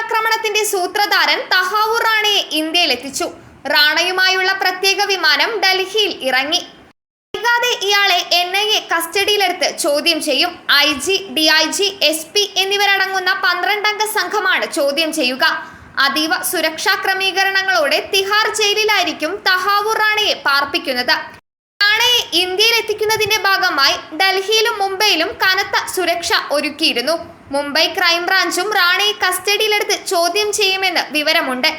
ഭീകരാക്രമണത്തിന്റെ സൂത്രധാരൻ തഹാവൂർ റാണയെ ഇന്ത്യയിലെത്തിച്ചു. റാണയുമായുള്ള പ്രത്യേക വിമാനം ഡൽഹിയിൽ ഇറങ്ങി. വൈകാതെ ഇയാളെ എൻ ഐ എ കസ്റ്റഡിയിലെടുത്ത് ചോദ്യം ചെയ്യും. I G D I G S P എന്നിവരടങ്ങുന്ന പന്ത്രണ്ടംഗ സംഘമാണ് ചോദ്യം ചെയ്യുക. അതീവ സുരക്ഷാ ക്രമീകരണങ്ങളോടെ തിഹാർ ജയിലിലായിരിക്കും തഹാവൂർ റാണയെ പാർപ്പിക്കുന്നത്. ഇന്ത്യയിൽ എത്തിക്കുന്നതിന്റെ ഭാഗമായി ഡൽഹിയിലും മുംബൈയിലും കനത്ത സുരക്ഷ ഒരുക്കിയിരുന്നു. മുംബൈ ക്രൈംബ്രാഞ്ചും റാണയെ കസ്റ്റഡിയിലെടുത്ത് ചോദ്യം ചെയ്യുമെന്ന് വിവരമുണ്ട്.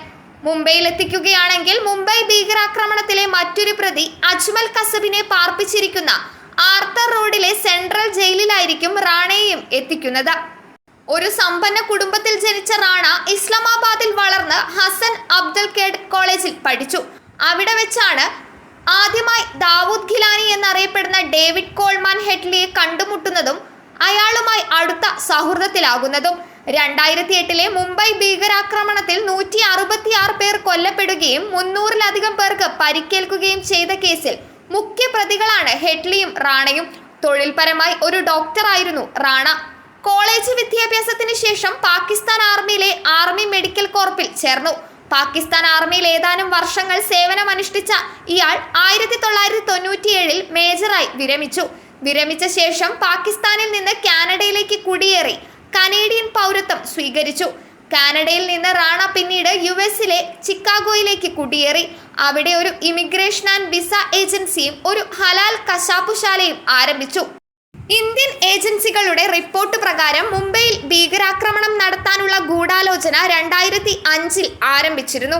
മുംബൈയിൽ എത്തിക്കുകയാണെങ്കിൽ മുംബൈ ഭീകരാക്രമണത്തിലെ മറ്റൊരു പ്രതി അജ്മൽ കസബിനെ പാർപ്പിച്ചിരിക്കുന്ന ആർത്തർ റോഡിലെ സെൻട്രൽ ജയിലിലായിരിക്കും റാണയെയും എത്തിക്കുന്നത്. ഒരു സമ്പന്ന കുടുംബത്തിൽ ജനിച്ച റാണ ഇസ്ലാമാബാദിൽ വളർന്ന് ഹസൻ അബ്ദുൽ കേഡ് കോളേജിൽ പഠിച്ചു. അവിടെ വെച്ചാണ് ആദ്യമായി ദാവൂദ് ഖിലാനി എന്നറിയപ്പെടുന്ന ഡേവിഡ് കോൾമാൻ ഹെഡ്ലിയെ കണ്ടുമുട്ടുന്നതും അയാളുമായി അടുത്ത സൗഹൃദത്തിലാകുന്നതും. രണ്ടായിരത്തി എട്ടിലെ മുംബൈ ഭീകരാക്രമണത്തിൽ നൂറ്റി അറുപത്തിയാറ് പേർ കൊല്ലപ്പെടുകയും മുന്നൂറിലധികം പേർക്ക് പരിക്കേൽക്കുകയും ചെയ്ത കേസിൽ മുഖ്യ പ്രതികളാണ് ഹെഡ്ലിയും റാണയും. തൊഴിൽപരമായി ഒരു ഡോക്ടറായിരുന്നു റാണ. കോളേജ് വിദ്യാഭ്യാസത്തിന് ശേഷം പാകിസ്ഥാൻ ആർമിയിലെ ആർമി മെഡിക്കൽ കോർപ്പിൽ ചേർന്നു. പാകിസ്ഥാൻ ആർമിയിൽ ഏതാനും വർഷങ്ങൾ സേവനമനുഷ്ഠിച്ച ഇയാൾ ആയിരത്തി തൊള്ളായിരത്തി തൊണ്ണൂറ്റിയേഴിൽ മേജറായി വിരമിച്ചു. വിരമിച്ച ശേഷം പാകിസ്ഥാനിൽ നിന്ന് കാനഡയിലേക്ക് കുടിയേറി കനേഡിയൻ പൗരത്വം സ്വീകരിച്ചു. കാനഡയിൽ നിന്ന് റാണ പിന്നീട് യു എസിലെ ചിക്കാഗോയിലേക്ക് കുടിയേറി. അവിടെ ഒരു ഇമിഗ്രേഷൻ ആൻഡ് വിസ ഏജൻസിയും ഒരു ഹലാൽ കശാപ്പുശാലയും ആരംഭിച്ചു. ഇന്ത്യൻ ഏജൻസികളുടെ റിപ്പോർട്ട് പ്രകാരം മുംബൈയിൽ ഭീകരാക്രമണം നടത്താനുള്ള ഗൂഢാലോചന രണ്ടായിരത്തി അഞ്ചിൽ ആരംഭിച്ചിരുന്നു.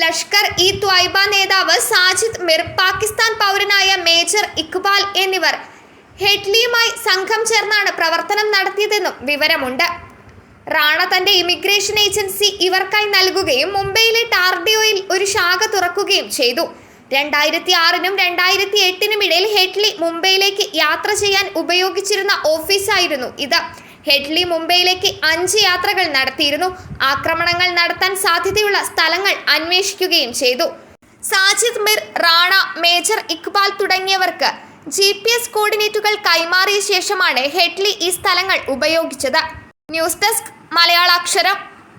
ലഷ്കർ ഇ ത്വയ്ബ നേതാവ് സാജിദ് മിർ പാകിസ്ഥാൻ പൗരനായ മേജർ ഇക്ബാൽ എന്നിവർ ഹെഡ്ലിയുമായി സംഘം ചേർന്നാണ് പ്രവർത്തനം നടത്തിയതെന്നും വിവരമുണ്ട്. റാണ തന്റെ ഇമിഗ്രേഷൻ ഏജൻസി ഇവർക്കായി നൽകുകയും മുംബൈയിലെ ടാർഡിയോയിൽ ഒരു ശാഖ തുറക്കുകയും ചെയ്തു. രണ്ടായിരത്തി ആറിനും രണ്ടായിരത്തി എട്ടിനും ഇടയിൽ ഹെഡ്ലി മുംബൈയിലേക്ക് യാത്ര ചെയ്യാൻ ഉപയോഗിച്ചിരുന്ന ഓഫീസായിരുന്നു ഇത്. ഹെഡ്ലി മുംബൈയിലേക്ക് അഞ്ച് യാത്രകൾ നടത്തിയിരുന്നു. ആക്രമണങ്ങൾ നടത്താൻ സാധ്യതയുള്ള സ്ഥലങ്ങൾ അന്വേഷിക്കുകയും ചെയ്തു. സാജിദ് മിർ റാണ മേജർ ഇക്ബാൽ തുടങ്ങിയവർക്ക് ജി പി എസ് കോർഡിനേറ്റുകൾ കൈമാറിയ ശേഷമാണ് ഹെഡ്ലി ഈ സ്ഥലങ്ങൾ ഉപയോഗിച്ചത്. News desk മലയാളാക്ഷരം